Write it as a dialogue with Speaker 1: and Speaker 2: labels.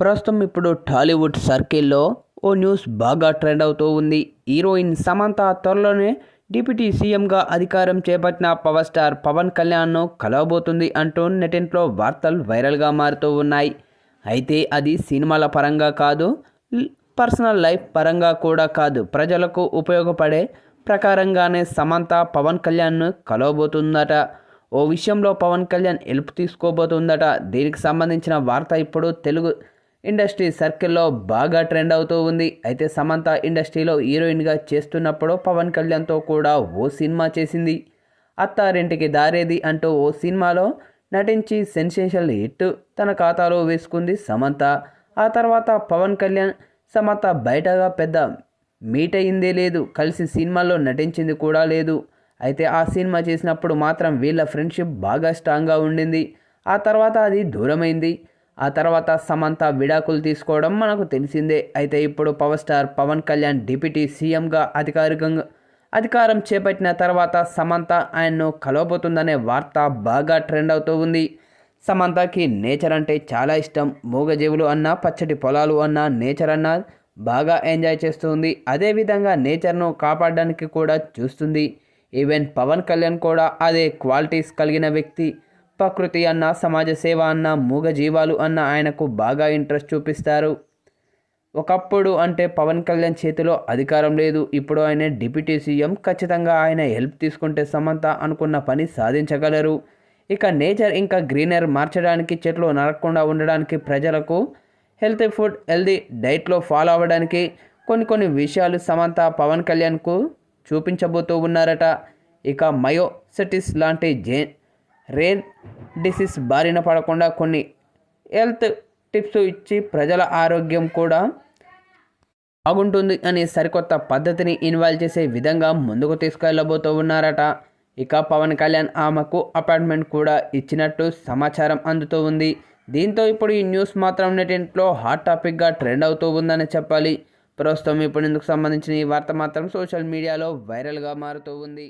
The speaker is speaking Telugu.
Speaker 1: ప్రస్తుతం ఇప్పుడు టాలీవుడ్ సర్కిల్లో ఓ న్యూస్ బాగా ట్రెండ్ అవుతూ ఉంది. హీరోయిన్ సమంత త్వరలోనే డిప్యూటీ సీఎంగా అధికారం చేపట్టిన పవర్ స్టార్ పవన్ కళ్యాణ్ను కలవబోతుంది అంటూ నెటింట్లో వార్తలు వైరల్గా మారుతూ ఉన్నాయి. అయితే అది సినిమాల పరంగా కాదు పర్సనల్ లైఫ్ పరంగా కూడా కాదు. ప్రజలకు ఉపయోగపడే ప్రకారంగానే సమంత పవన్ కళ్యాణ్ను కలవబోతుందట. ఓ విషయంలో పవన్ కళ్యాణ్ హెల్ప్ తీసుకోబోతుందట. దీనికి సంబంధించిన వార్త ఇప్పుడు తెలుగు ఇండస్ట్రీ సర్కిల్లో బాగా ట్రెండ్ అవుతూ ఉంది. అయితే సమంత ఇండస్ట్రీలో హీరోయిన్గా చేస్తున్నప్పుడు పవన్ కళ్యాణ్తో కూడా ఓ సినిమా చేసింది. అత్తారింటికి దారేది అంటూ ఓ సినిమాలో నటించి సెన్సేషనల్ హిట్ తన ఖాతాలో వేసుకుంది సమంత. ఆ తర్వాత పవన్ కళ్యాణ్ సమంత బయటగా పెద్ద మీట్ అయిందే లేదు. కలిసి సినిమాల్లో నటించింది కూడా లేదు. అయితే ఆ సినిమా చేసినప్పుడు మాత్రం వీళ్ళ ఫ్రెండ్షిప్ బాగా స్ట్రాంగ్గా ఉండింది. ఆ తర్వాత అది దూరమైంది. ఆ తర్వాత సమంత విడాకులు తీసుకోవడం మనకు తెలిసిందే. అయితే ఇప్పుడు power star Pawan Kalyan deputy సీఎంగా అధికారికంగా అధికారం చేపట్టిన తర్వాత సమంత ఆయన్ను కలవబోతుందనే వార్త బాగా ట్రెండ్ అవుతూ ఉంది. సమంతకి నేచర్ అంటే చాలా ఇష్టం. మూగజీవులు అన్నా పచ్చటి పొలాలు అన్నా నేచర్ అన్నా బాగా ఎంజాయ్ చేస్తుంది. అదేవిధంగా నేచర్ను కాపాడడానికి కూడా చూస్తుంది. ఈవెన్ పవన్ కళ్యాణ్ కూడా అదే క్వాలిటీస్ కలిగిన వ్యక్తి. ప్రకృతి అన్న సమాజ సేవ అన్న మూగజీవాలు అన్న ఆయనకు బాగా ఇంట్రెస్ట్ చూపిస్తారు. ఒకప్పుడు అంటే పవన్ కళ్యాణ్ చేతిలో అధికారం లేదు. ఇప్పుడు ఆయన డిప్యూటీ సీఎం ఖచ్చితంగా ఆయన హెల్ప్ తీసుకుంటే సమంత అనుకున్న పని సాధించగలరు. ఇక నేచర్ ఇంకా గ్రీనర్ మార్చడానికి చెట్లు నరకకుండా ఉండడానికి ప్రజలకు హెల్తీ ఫుడ్ హెల్దీ డైట్లో ఫాలో అవ్వడానికి కొన్ని కొన్ని విషయాలు సమంత పవన్ కళ్యాణ్కు చూపించబోతూ ఉన్నారట. ఇక మయోసెటిస్ లాంటి జే రేర్ డిసీజ్ బారిన పడకుండా కొన్ని హెల్త్ టిప్స్ ఇచ్చి ప్రజల ఆరోగ్యం కూడా బాగుంటుంది అనే సరికొత్త పద్ధతిని ఇన్వాల్వ్ చేసే విధంగా ముందుకు తీసుకెళ్ళబోతూ ఉన్నారట. ఇక పవన్ కళ్యాణ్ ఆమెకు అపాయింట్మెంట్ కూడా ఇచ్చినట్టు సమాచారం అందుతూ ఉంది. దీంతో ఇప్పుడు ఈ న్యూస్ మాత్రం నెటింట్లో హాట్ టాపిక్గా ట్రెండ్ అవుతూ ఉందని చెప్పాలి. ప్రస్తుతం ఇప్పుడు ఇందుకు సంబంధించిన ఈ వార్త మాత్రం సోషల్ మీడియాలో వైరల్గా మారుతూ ఉంది.